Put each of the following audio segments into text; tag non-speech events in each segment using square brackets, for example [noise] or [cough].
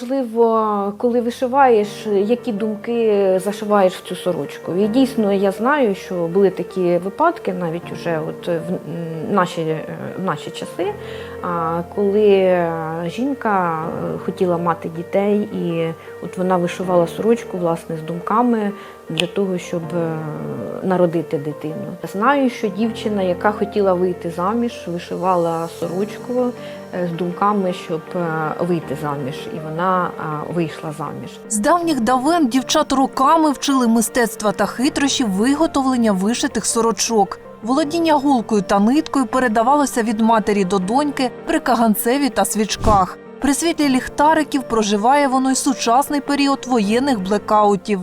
важливо, коли вишиваєш, які думки зашиваєш в цю сорочку. І дійсно я знаю, що були такі випадки, навіть уже от в наші, е, в наші часи, коли е, жінка е, хотіла мати дітей, і от вона вишивала сорочку власне з думками для того, щоб е, народити дитину. Знаю, що дівчина, яка хотіла вийти заміж, вишивала сорочку е, з думками, щоб е, вийти заміж, і вона вийшла заміж. З давніх давен дівчат роками вчили мистецтва та хитрощі виготовлення вишитих сорочок. Володіння голкою та ниткою передавалося від матері до доньки при каганцеві та свічках. При світлі ліхтариків проживає воно й сучасний період воєнних блекаутів.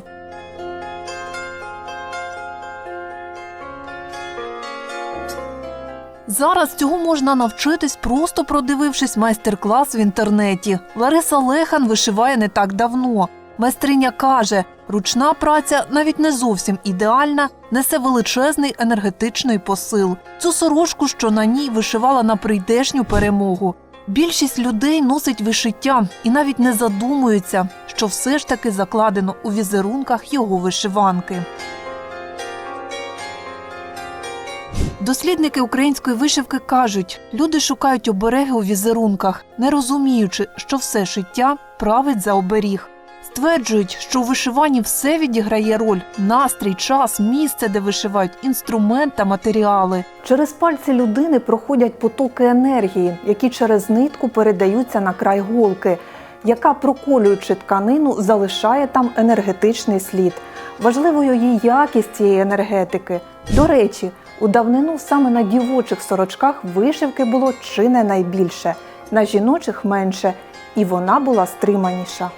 Зараз цього можна навчитись, просто продивившись майстер-клас в інтернеті. Лариса Лехан вишиває не так давно. Майстриня каже, ручна праця навіть не зовсім ідеальна, несе величезний енергетичний посил. Цю сорочку, що на ній вишивала на прийдешню перемогу. Більшість людей носить вишиття і навіть не задумуються, що все ж таки закладено у візерунках його вишиванки. Дослідники української вишивки кажуть, люди шукають обереги у візерунках, не розуміючи, що все шиття править за оберіг. Стверджують, що у вишиванні все відіграє роль: настрій, час, місце, де вишивають, інструмент та матеріали. Через пальці людини проходять потоки енергії, які через нитку передаються на край голки, яка, проколюючи тканину, залишає там енергетичний слід. Важливою є якість цієї енергетики. До речі, у давнину саме на дівочих сорочках вишивки було чи не найбільше, на жіночих менше, і вона була стриманіша.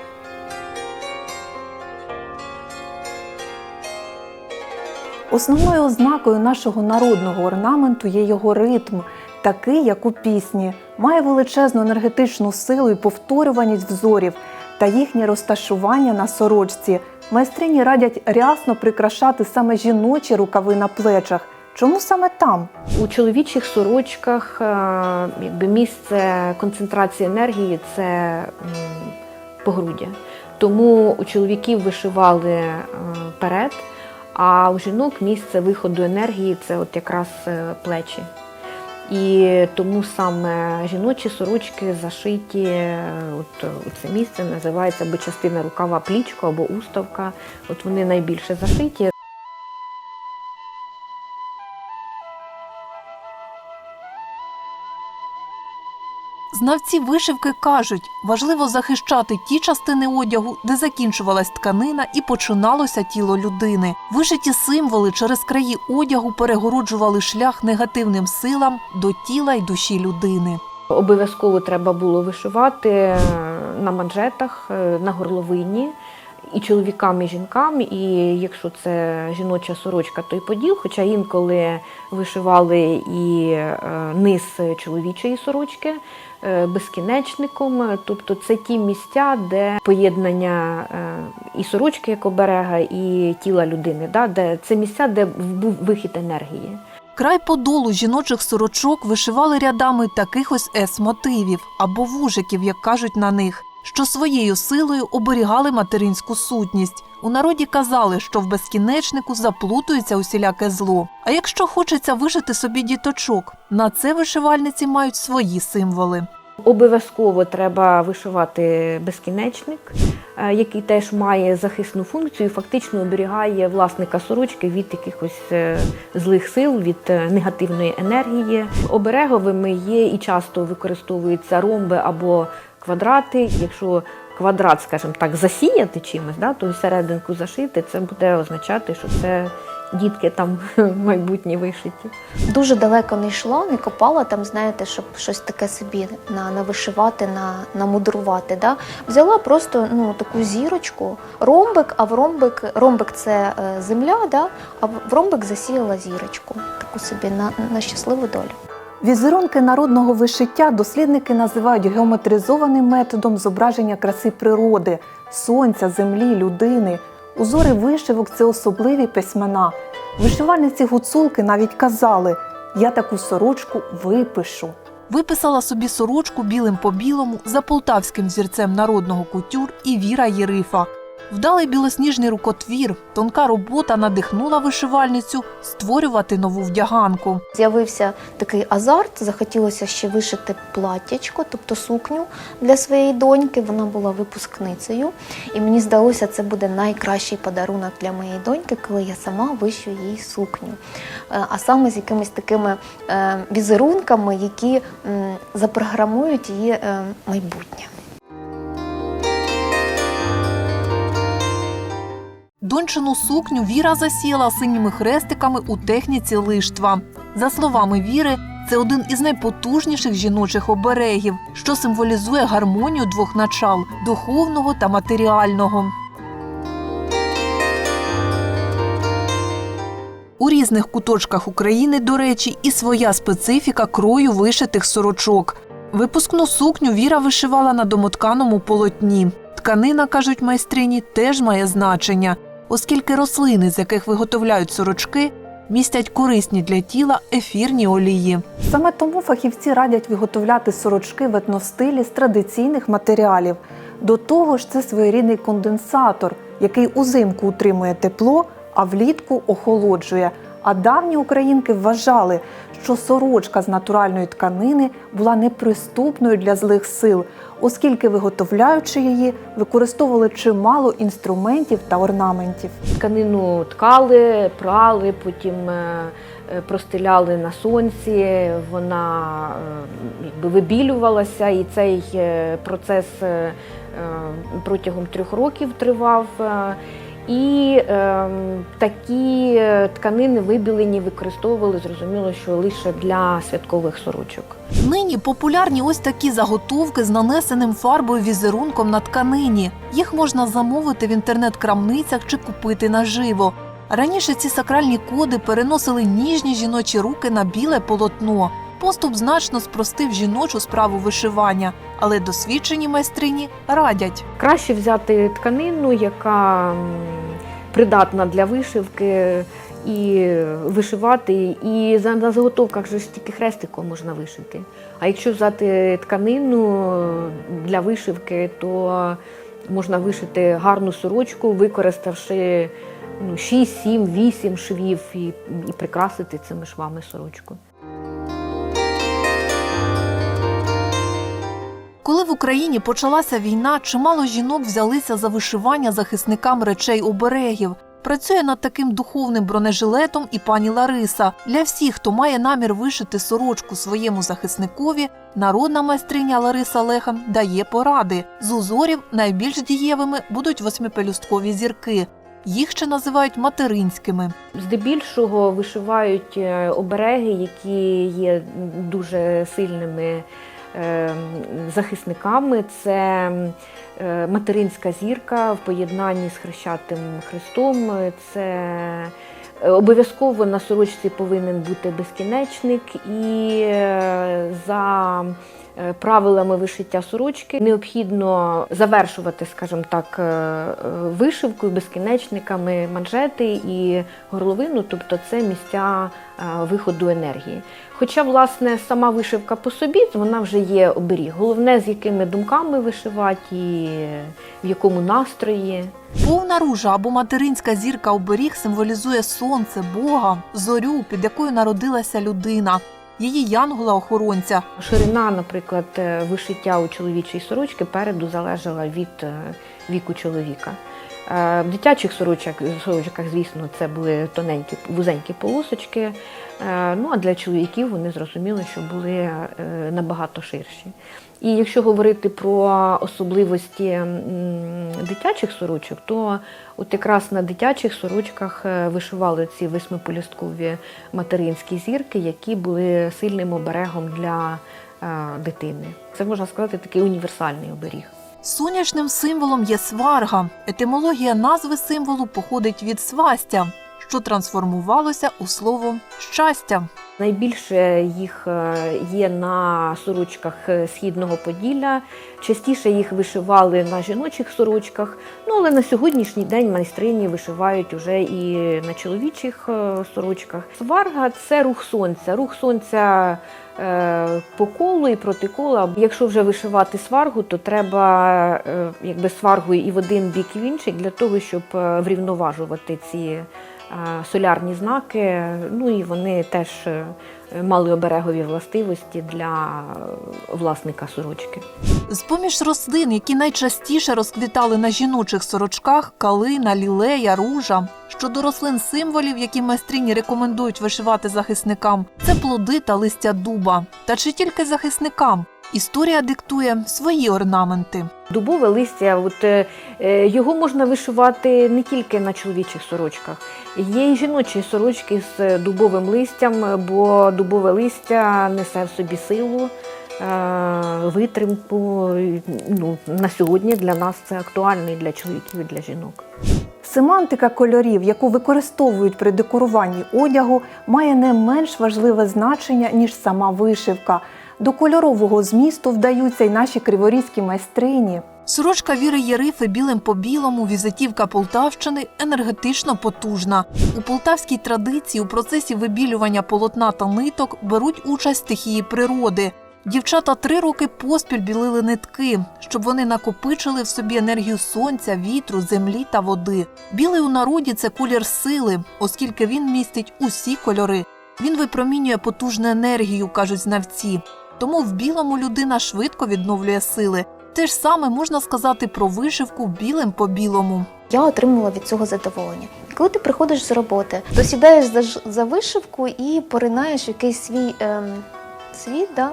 Основною ознакою нашого народного орнаменту є його ритм, такий, як у пісні, має величезну енергетичну силу і повторюваність взорів та їхнє розташування на сорочці. Майстрині радять рясно прикрашати саме жіночі рукави на плечах. Чому саме там? У чоловічих сорочках е, якби місце концентрації енергії це погруддя. Тому у чоловіків вишивали е, перед, а у жінок місце виходу енергії це от якраз е, плечі. І тому саме жіночі сорочки зашиті, от е, це місце називається або частина рукава плічко або уставка. От вони найбільше зашиті. Знавці вишивки кажуть, важливо захищати ті частини одягу, де закінчувалась тканина і починалося тіло людини. Вишиті символи через краї одягу перегороджували шлях негативним силам до тіла й душі людини. Обов'язково треба було вишивати е, на манжетах, е, на горловині. І чоловікам, і жінкам, і якщо це жіноча сорочка, то й поділ. Хоча інколи вишивали і е, низ чоловічої сорочки е, безкінечником. Тобто це ті місця, де поєднання е, і сорочки як оберега, і тіла людини, да, де це місця, де був вихід енергії. Край подолу жіночих сорочок вишивали рядами таких ось ес-мотивів або вужиків, як кажуть на них, що своєю силою оберігали материнську сутність. У народі казали, що в безкінечнику заплутується усіляке зло. А якщо хочеться вишити собі діточок, на це вишивальниці мають свої символи. Обов'язково треба вишивати безкінечник, е, який теж має захисну функцію, фактично оберігає власника сорочки від якихось е, злих сил, від е, негативної енергії. Обереговими є і часто використовуються ромби або квадрати. Якщо квадрат, скажімо так, засіяти чимось, да, то серединку зашити, це буде означати, що це дітки там [laughs] майбутні вишиті. Дуже далеко не йшла, не копала там, знаєте, щоб щось таке собі на, навишивати, на, намудрувати. Да? Взяла просто ну, таку зірочку, ромбик, а в ромбик, ромбик це е, земля, да? а в ромбик засіяла зірочку, таку собі на, на щасливу долю. Візерунки народного вишиття дослідники називають геометризованим методом зображення краси природи, сонця, землі, людини. Узори вишивок це особливі письмена. Вишивальниці гуцулки навіть казали: я таку сорочку випишу. Виписала собі сорочку білим по білому за полтавським зірцем народного кутюр і Віра Єрифа. Вдалий білосніжний рукотвір, тонка робота надихнула вишивальницю створювати нову вдяганку. З'явився такий азарт, захотілося ще вишити платтячко, тобто сукню для своєї доньки. Вона була випускницею, і мені здалося, це буде найкращий подарунок для моєї доньки, коли я сама вищу їй сукню. Е, А саме з якимись такими е, візерунками, які запрограмують її е, майбутнє. Дончину сукню Віра засіяла синіми хрестиками у техніці лиштва. За словами Віри, це один із найпотужніших жіночих оберегів, що символізує гармонію двох начал духовного та матеріального. У різних куточках України, до речі, і своя специфіка крою вишитих сорочок. Випускну сукню Віра вишивала на домотканому полотні. Тканина, кажуть майстрині, теж має значення, оскільки рослини, з яких виготовляють сорочки, містять корисні для тіла ефірні олії. Саме тому фахівці радять виготовляти сорочки в етностилі з традиційних матеріалів. До того ж, це своєрідний конденсатор, який узимку утримує тепло, а влітку охолоджує. А давні українки вважали, що сорочка з натуральної тканини була неприступною для злих сил, оскільки, виготовляючи її, використовували чимало інструментів та орнаментів. Тканину ткали, прали, потім е, е, на сонці, вона е, якби вибілювалася, і цей процес протягом трьох років тривав. І е, такі тканини вибілені використовували, зрозуміло, що лише для святкових сорочок. Нині популярні ось такі заготовки з нанесеним фарбою візерунком на тканині. Їх можна замовити в інтернет-крамницях чи купити наживо. Раніше ці сакральні коди переносили ніжні жіночі руки на біле полотно. Поступ значно спростив жіночу справу вишивання, але досвідчені майстрині радять. Краще взяти тканину, яка придатна для вишивки, і вишивати. І за- на заготовках ж тільки хрестиком можна вишити. А якщо взяти тканину для вишивки, то можна вишити гарну сорочку, використавши ну, 6, 7, 8 швів і, і прикрасити цими швами сорочку. Коли в Україні почалася війна, чимало жінок взялися за вишивання захисникам речей оберегів. Працює над таким духовним бронежилетом і пані Лариса. Для всіх, хто має намір вишити сорочку своєму захисникові, народна майстриня Лариса Лехан дає поради. З узорів найбільш дієвими будуть восьмипелюсткові зірки. Їх ще називають материнськими. Здебільшого вишивають е, обереги, які є дуже сильними захисниками. Це е, материнська зірка в поєднанні з хрещатим Христом. Це е, обов'язково на сорочці повинен бути безкінечник, і е, за е, правилами вишиття сорочки необхідно завершувати, скажімо так, е, е, вишивкою, безкінечниками манжети і горловину, тобто це місця е, виходу енергії. Хоча, власне, сама вишивка по собі, вона вже є оберіг. Головне, з якими думками вишивати і в якому настрої. Повна ружа або материнська зірка оберіг символізує сонце, Бога, зорю, під якою народилася людина, її янгола-охоронця. Ширина, наприклад, е, вишиття у чоловічій сорочки переду залежала від е, віку чоловіка. Е, В дитячих сорочках, сорочках, звісно, це були тоненькі, вузенькі полосочки. Е, Ну а для чоловіків вони зрозуміли, що були е, набагато ширші. І якщо говорити про особливості дитячих сорочок, то от якраз на дитячих сорочках вишивали ці восьмиполісткові материнські зірки, які були сильним оберегом для дитини. Це можна сказати такий універсальний оберіг. Сонячним символом є сварга. Етимологія назви символу походить від свастя. що трансформувалося у слово щастя. Найбільше їх е, є на сорочках е, східного Поділля. Частіше їх вишивали на жіночих сорочках. Ну але на сьогоднішній день майстрині вишивають уже і на чоловічих е, сорочках. Сварга це рух сонця. Рух сонця по колу і проти кола. Якщо вже вишивати сваргу, то треба е, якби сваргу і в один бік, і в інший для того, щоб е, врівноважувати ці е, солярні знаки. Ну і вони теж е, мали оберегові властивості для е, власника сорочки. З-поміж рослин, які найчастіше розквітали на жіночих сорочках, калина, лілея, ружа. Щодо рослин символів, які майстрині рекомендують вишивати захисникам, це плоди та листя дуба. Та чи тільки захисникам? Історія диктує свої орнаменти. Дубове листя, от, е, е, його можна вишивати не тільки на чоловічих сорочках. Є й жіночі сорочки з дубовим листям, бо дубове листя несе в собі силу, е, витримку. Ну, на сьогодні для нас це актуально і для чоловіків, і для жінок. Семантика кольорів, яку використовують при декоруванні одягу, має не менш важливе значення, ніж сама вишивка. До кольорового змісту вдаються й наші криворізькі майстрині. Сорочка Віри Єрифи білим по білому, візитівка Полтавщини енергетично потужна. У полтавській традиції у процесі вибілювання полотна та ниток беруть участь стихії природи. Дівчата три роки поспіль білили нитки, щоб вони накопичили в собі енергію сонця, вітру, землі та води. Білий у народі це колір сили, оскільки він містить усі кольори. Він випромінює потужну енергію, кажуть знавці. Тому в білому людина швидко відновлює сили. Те ж саме можна сказати про вишивку білим по білому. Я отримала від цього задоволення. Коли ти приходиш з роботи, то сідаєш за, за вишивку і поринаєш якийсь свій ем, світ, да?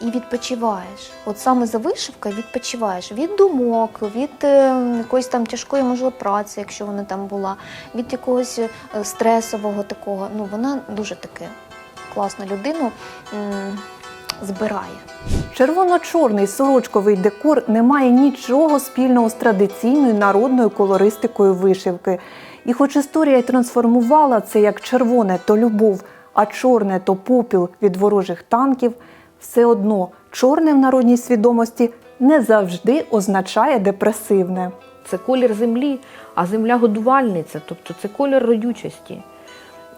і відпочиваєш. От саме за вишивкою відпочиваєш від думок, від ем, якоїсь там тяжкої, можливо, праці, якщо вона там була, від якогось е, стресового такого. Ну, вона дуже таке класна людину м, збирає. Червоно-чорний сорочковий декор не має нічого спільного з традиційною народною колористикою вишивки. І хоч історія трансформувала це як червоне то любов, а чорне то попіл від ворожих танків, все одно чорне в народній свідомості не завжди означає депресивне. Це колір землі, а земля годувальниця, тобто це колір родючості.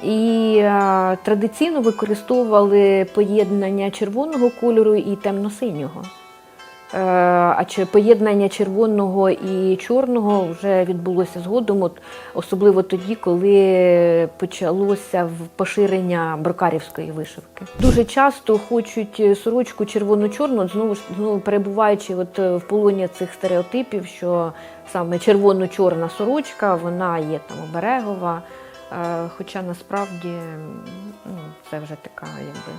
І е, традиційно використовували поєднання червоного кольору і темно-синього. Е, а чи поєднання червоного і чорного вже відбулося згодом, от, особливо тоді, коли почалося поширення брокарівської вишивки. Дуже часто хочуть сорочку червоно-чорну, знову ж знову перебуваючи от в полоні цих стереотипів, що саме червоно-чорна сорочка, вона є там оберегова. Е, Хоча насправді ну, це вже така якби.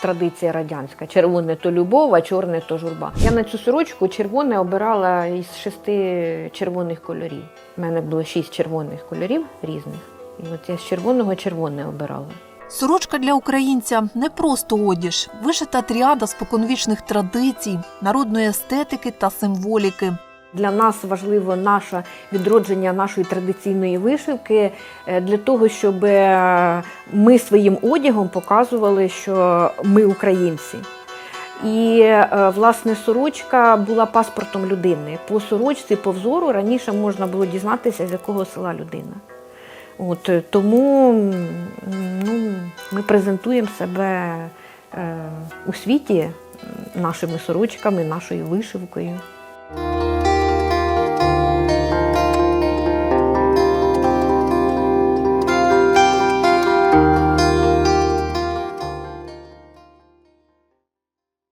Традиція радянська. Червоне то любов, а чорне то журба. Я на цю сорочку червоне обирала із шести червоних кольорів. У мене було шість червоних кольорів різних. І от я з червоного червоне обирала. Сорочка для українця не просто одіж, вишита тріада споконвічних традицій, народної естетики та символіки. Для нас важливо наше відродження нашої традиційної вишивки е, для того, щоб е, ми своїм одягом показували, що ми українці. І е, власне сорочка була паспортом людини. По сорочці, по взору раніше можна було дізнатися, з якого села людина. От тому ну, ми презентуємо себе у світі нашими сорочками, нашою вишивкою.